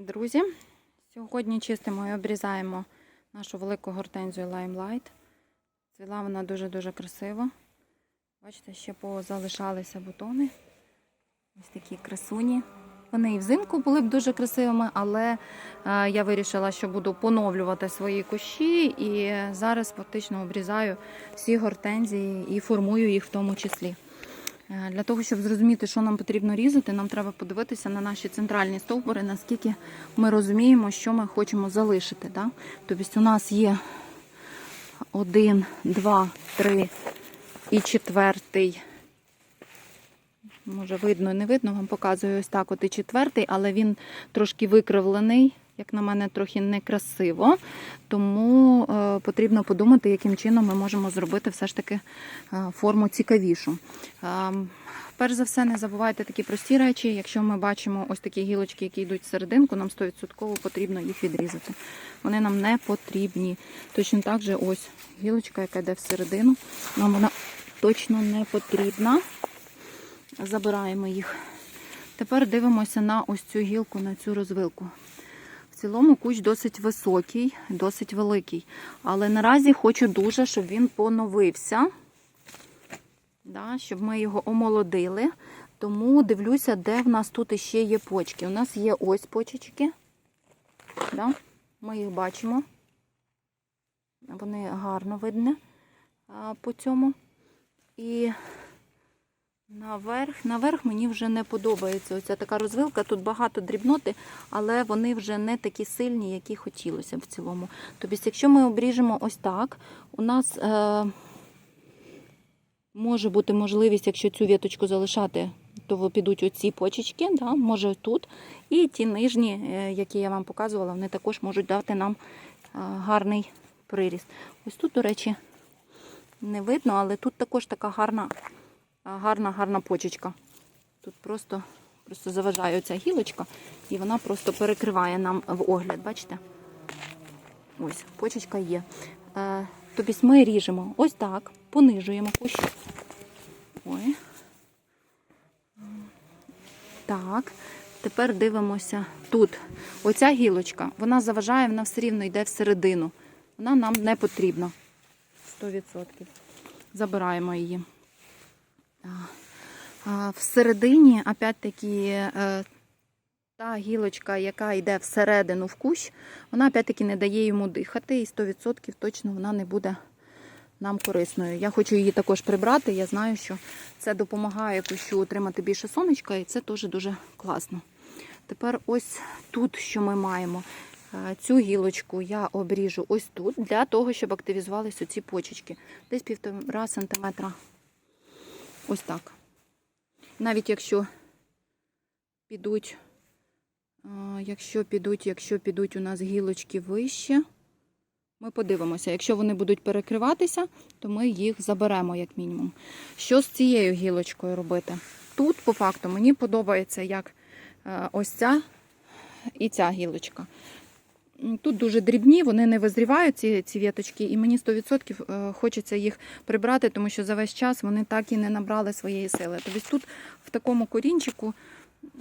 Друзі, сьогодні чистимо і обрізаємо нашу велику гортензію Limelight. Цвіла вона дуже-дуже красиво. Бачите, ще позалишалися бутони. Ось такі красуні. Вони і взимку були б дуже красивими, але е, я вирішила, що буду поновлювати свої кущі і зараз фактично обрізаю всі гортензії і формую їх в тому числі. Е, Для того, щоб зрозуміти, що нам потрібно різати, нам треба подивитися на наші центральні стовбури, наскільки ми розуміємо, що ми хочемо залишити. Да? Тобто у нас є один, два, три і четвертий. Може, видно, не видно, вам показую ось так. От і четвертий, але він трошки викривлений, як на мене, трохи некрасиво. Тому е, потрібно подумати, яким чином ми можемо зробити все ж таки е, форму цікавішу. Е, перш за все, не забувайте такі прості речі. Якщо ми бачимо ось такі гілочки, які йдуть в серединку, нам 100% потрібно їх відрізати. Вони нам не потрібні. Точно так же ось гілочка, яка йде всередину, нам вона точно не потрібна. Забираємо їх. Тепер дивимося на ось цю гілку, на цю розвилку. Цілому кущ досить високий, досить великий. Але наразі хочу дуже, щоб він поновився, да, щоб ми його омолодили. Тому дивлюся, де в нас тут ще є почки. У нас є ось почечки. Да, ми їх бачимо. Вони гарно видні по цьому. І Наверх, наверх мені вже не подобається оця така розвилка. Тут багато дрібноти, але вони вже не такі сильні, які хотілося в цілому. Тобто, якщо ми обріжемо ось так, у нас е, може бути можливість, якщо цю віточку залишати, то підуть оці почечки, да, може тут. І ті нижні, е, які я вам показувала, вони також можуть дати нам е, гарний приріст. Ось тут, до речі, не видно, але тут також така гарна гарна, гарна почечка. Тут просто просто заважає оця гілочка, і вона просто перекриває нам в огляд, бачите? Ось, почечка є. Е, тобто ми ріжемо ось так, понижуємо кущ. Ой. Так, тепер дивимося тут. Оця гілочка, вона заважає, вона все рівно йде всередину. Вона нам не потрібна. 100%. Забираємо її. Всередині, опять-таки, е, та гілочка, яка йде всередину в кущ, вона опять-таки не дає йому дихати, і 100% точно вона не буде нам корисною. Я хочу її також прибрати. Я знаю, що це допомагає кущу отримати більше сонечка, і це теж дуже класно. Тепер ось тут, що ми маємо. Е, Цю гілочку я обріжу ось тут, для того, щоб активізувалися ці почечки. Десь півтора сантиметра Ось так. Навіть якщо підуть, якщо підуть, якщо підуть у нас гілочки вище, ми подивимося. Якщо вони будуть перекриватися, то ми їх заберемо, як мінімум. Що з цією гілочкою робити? Тут, по факту, мені подобається як е, ось ця і ця гілочка. Тут дуже дрібні, вони не визрівають, ці ці віточки, і мені 100% е, хочеться їх прибрати, тому що за весь час вони так і не набрали своєї сили. Тобто тут в такому корінчику,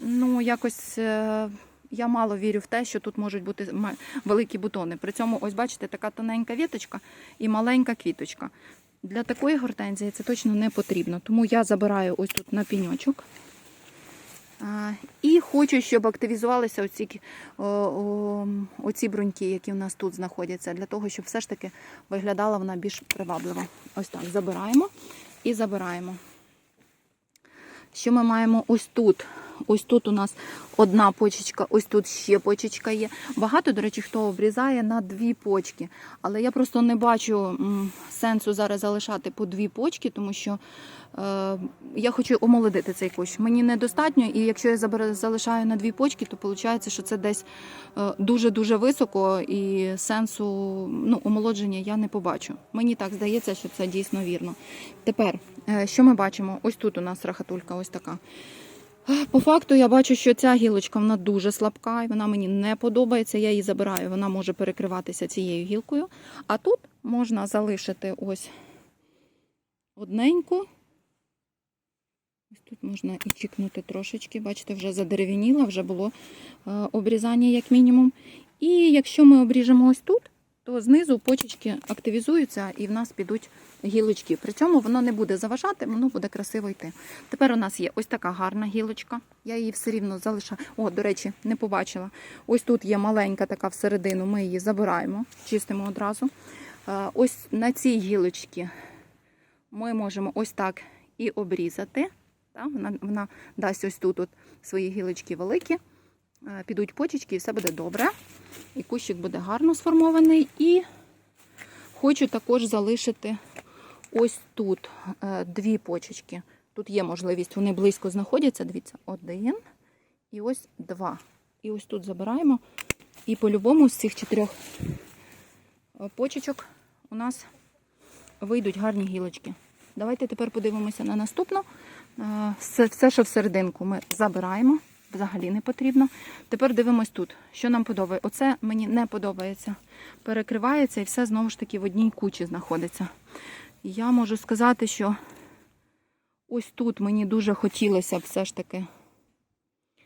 ну якось е, я мало вірю в те, що тут можуть бути великі бутони. При цьому, ось бачите, така тоненька віточка і маленька квіточка. Для такої гортензії це точно не потрібно. Тому я забираю ось тут на піньочок. І хочу, щоб активізувалися оці, оці бруньки, які в нас тут знаходяться, для того, щоб все ж таки виглядала вона більш привабливо. Ось так, забираємо і забираємо. Що ми маємо ось тут? Ось тут у нас одна почечка, ось тут ще почечка є. Багато, до речі, хто обрізає на дві почки. Але я просто не бачу сенсу зараз залишати по дві почки, тому що е, я хочу омолодити цей кущ. Мені недостатньо, і якщо я залишаю на дві почки, то виходить, що це десь е, дуже-дуже високо, і сенсу ну, омолодження я не побачу. Мені так здається, що це дійсно вірно. Тепер, е, що ми бачимо? Ось тут у нас рахатулька, ось така. По факту я бачу, що ця гілочка вона дуже слабка, і вона мені не подобається. Я її забираю, вона може перекриватися цією гілкою. А тут можна залишити ось одненьку. Ось тут можна і чікнути трошечки. Бачите, вже задерев'яніла, вже було е, обрізання як мінімум. І якщо ми обріжемо ось тут, то знизу почечки активізуються і в нас підуть гілочки. При цьому воно не буде заважати, воно буде красиво йти. Тепер у нас є ось така гарна гілочка. Я її все рівно залишаю. О, до речі, не побачила. Ось тут є маленька така всередину, ми її забираємо, чистимо одразу. Е, Ось на цій гілочці ми можемо ось так і обрізати. Вона, вона дасть ось тут от свої гілочки великі, підуть почечки, і все буде добре. І кущик буде гарно сформований. І хочу також залишити ось тут е, дві почечки. Тут є можливість, вони близько знаходяться. Дивіться, один і ось два. І ось тут забираємо. І по-любому з цих чотирьох е, почечок у нас вийдуть гарні гілочки. Давайте тепер подивимося на наступну. Е, Все, що всерединку, ми забираємо. Взагалі не потрібно. Тепер дивимось тут, що нам подобається. Оце мені не подобається. Перекривається і все знову ж таки в одній кучі знаходиться. Я можу сказати, що ось тут мені дуже хотілося б все ж таки,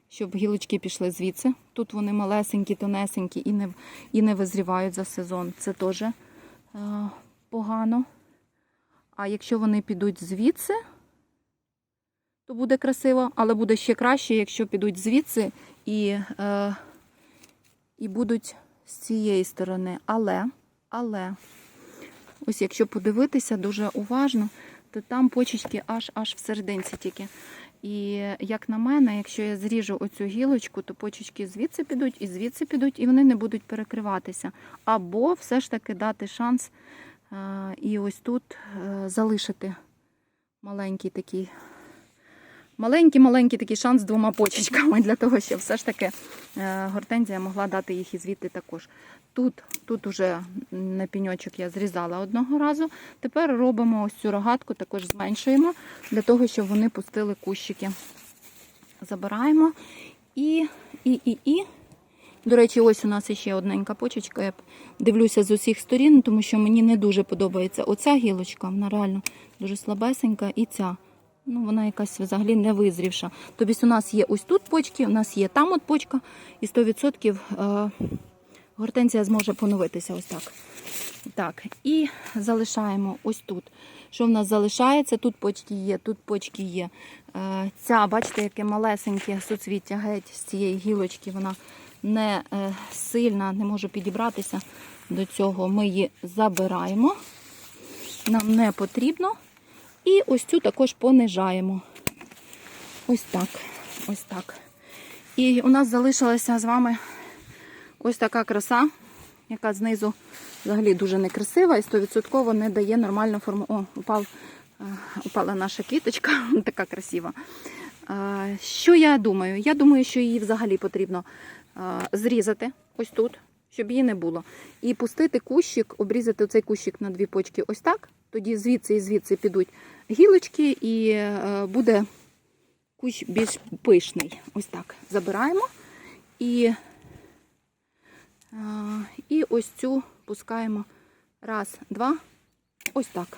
щоб гілочки пішли звідси. Тут вони малесенькі, тонесенькі і не, і не визрівають за сезон. Це теж е, погано. А якщо вони підуть звідси, то буде красиво, але буде ще краще, якщо підуть звідси і, е, і будуть з цієї сторони. Але, але, ось якщо подивитися дуже уважно, то там почечки аж аж в серединці тільки. І як на мене, якщо я зріжу оцю гілочку, то почечки звідси підуть і звідси підуть, і вони не будуть перекриватися. Або все ж таки дати шанс е, і ось тут е, залишити маленький такий маленький-маленький такий шанс з двома почечками для того, щоб все ж таки е, гортензія могла дати їх і звідти також. Тут, тут уже на піньочок я зрізала одного разу. Тепер робимо ось цю рогатку, також зменшуємо, для того, щоб вони пустили кущики. Забираємо і, і, і, і. До речі, ось у нас ще одненька почечка. Я дивлюся з усіх сторін, тому що мені не дуже подобається оця гілочка, вона реально дуже слабесенька, і ця. Ну, вона якась взагалі не визрівша. Тобто у нас є ось тут почки, у нас є там от почка, і 100% е, гортензія зможе поновитися ось так. Так, і залишаємо ось тут. Що в нас залишається? Тут почки є, тут почки є. Е, Ця, бачите, яке малесеньке суцвіття геть з цієї гілочки, вона не е, сильна, не може підібратися до цього. Ми її забираємо. Нам не потрібно. І ось цю також понижаємо. Ось так. Ось так. І у нас залишилася з вами ось така краса, яка знизу взагалі дуже некрасива і 100% не дає нормальну форму. О, упав, е, упала наша квіточка, така красива. Е, Що я думаю? Я думаю, що її взагалі потрібно е, зрізати ось тут, щоб її не було. І пустити кущик, обрізати цей кущик на дві почки ось так. Тоді звідси і звідси підуть гілочки, і е, буде кущ більш пишний. Ось так. Забираємо. І, е, і ось цю пускаємо. Раз, два. Ось так.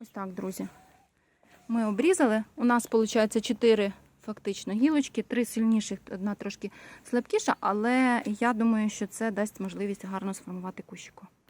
Ось так, друзі. Ми обрізали. У нас, виходить, 4 фактично гілочки, три сильніших, одна трошки слабкіша, але я думаю, що це дасть можливість гарно сформувати кущику.